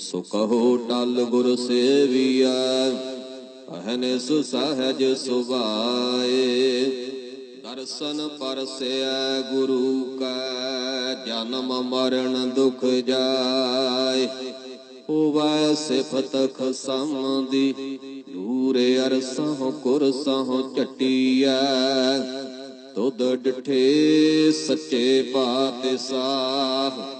ਸੋ ਕਹੋ ਟਲ ਗੁਰ ਸੇਵੀਐ ਅਹਨਿਸ ਸਹਜ ਸੁਭਾਏ। ਦਰਸ਼ਨ ਪਰਸੈ ਗੁਰੂ ਕੈ, ਜਨਮ ਮਰਨ ਦੁਖ ਜਾਏ। ਹੋਵੈ ਸਿਫਤ ਖਸਮ ਦੀ ਦੂਰੇ ਅਰਸਹੁ ਕੁਰਸਹੁ ਝਟੀਐ। ਤੁਧ ਡਿਠੇ ਸੱਚੇ ਪਾਤਸ਼ਾਹ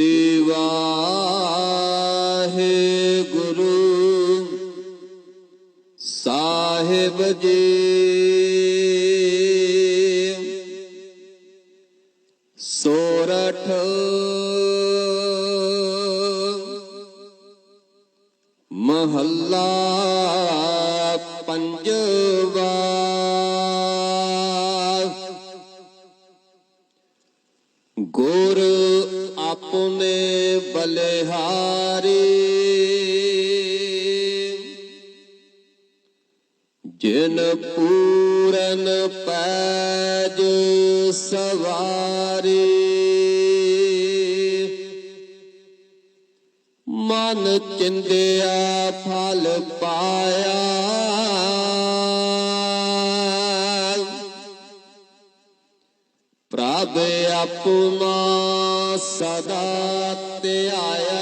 ਸ੍ਰੀ ਵਾਹਿਗੁਰੂ ਸਾਹਿਬ ਜੀ। ਸੋਰਠ ਮਹੱਲਾ ਪੰਜਵਾ ਗੁਰ ਆਪਣੇ ਬਲਿਹਾਰੀ। ਜਿਨ ਪੂਰਨ ਪੈਜ ਸਵਾਰੀ। ਮਨ ਚਿੰਦਿਆ ਫਲ ਪਾਇਆ। ਪ੍ਰਭ ਆਪਣਾ ਸਦਾ ਧਿਆਇਆ।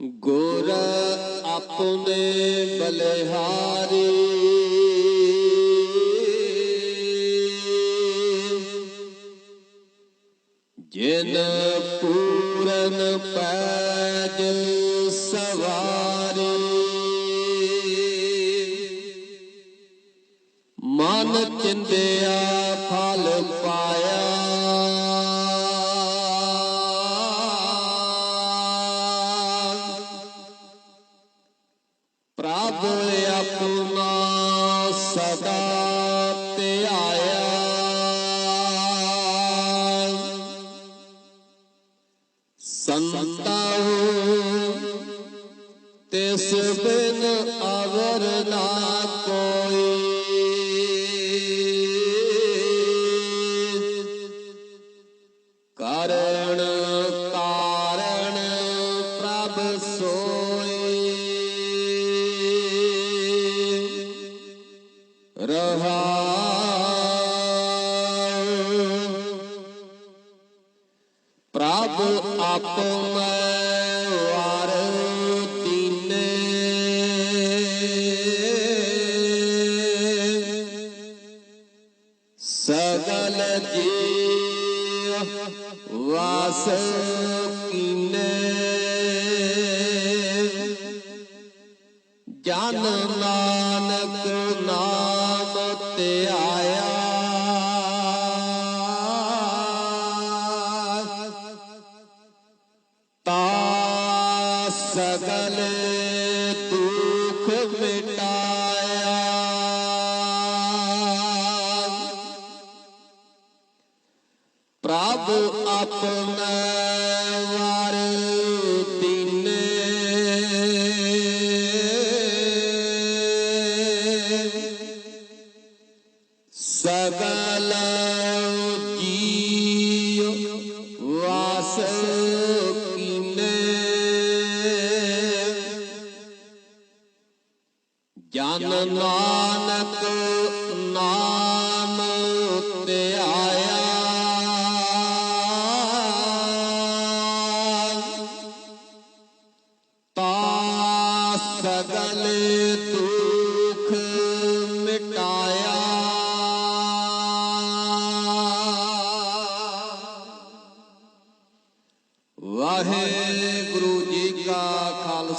ਗੁਰ ਆਪਣੇ ਬਲਿਹਾਰੀ। ਜਿਨ ਮਨ ਚਿੰਦਿਆ ਫਲ ਪਾਇਆ। ਪ੍ਰਭ ਆਪਣਾ ਸਦਾ ਧਿਆਇਆ। ਸੰਤਾਉ ਤਿਸ ਬਿਨ ਅਵਰ ਨਾ ਪ੍ਰਭ ਸੋਈ ਰਹਾ ਪ੍ਰਭ ਆਪਮੈ ਵਾਰ ਤੀਨੇ ਸਗਲ ਜੀਵ ਵਾਸ ਕੀਨੇ ਜਨ ਨਾਨਕ ਨਾਮ ਧਿਆਇਆ ਤਾ ਸਗਲ ਦੁਖ ਮਿਟਾਇਆ। ਪ੍ਰਭ ਆਪਣਾ ਜਨ ਨਾਨਕ ਨਾਮ ਆਇਆ। ਤਾ ਸਗਲ ਦੁਖ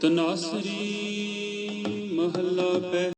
ਤਨਾਸਰੀ ਮਹੱਲਾ ਪਹਿਲਾ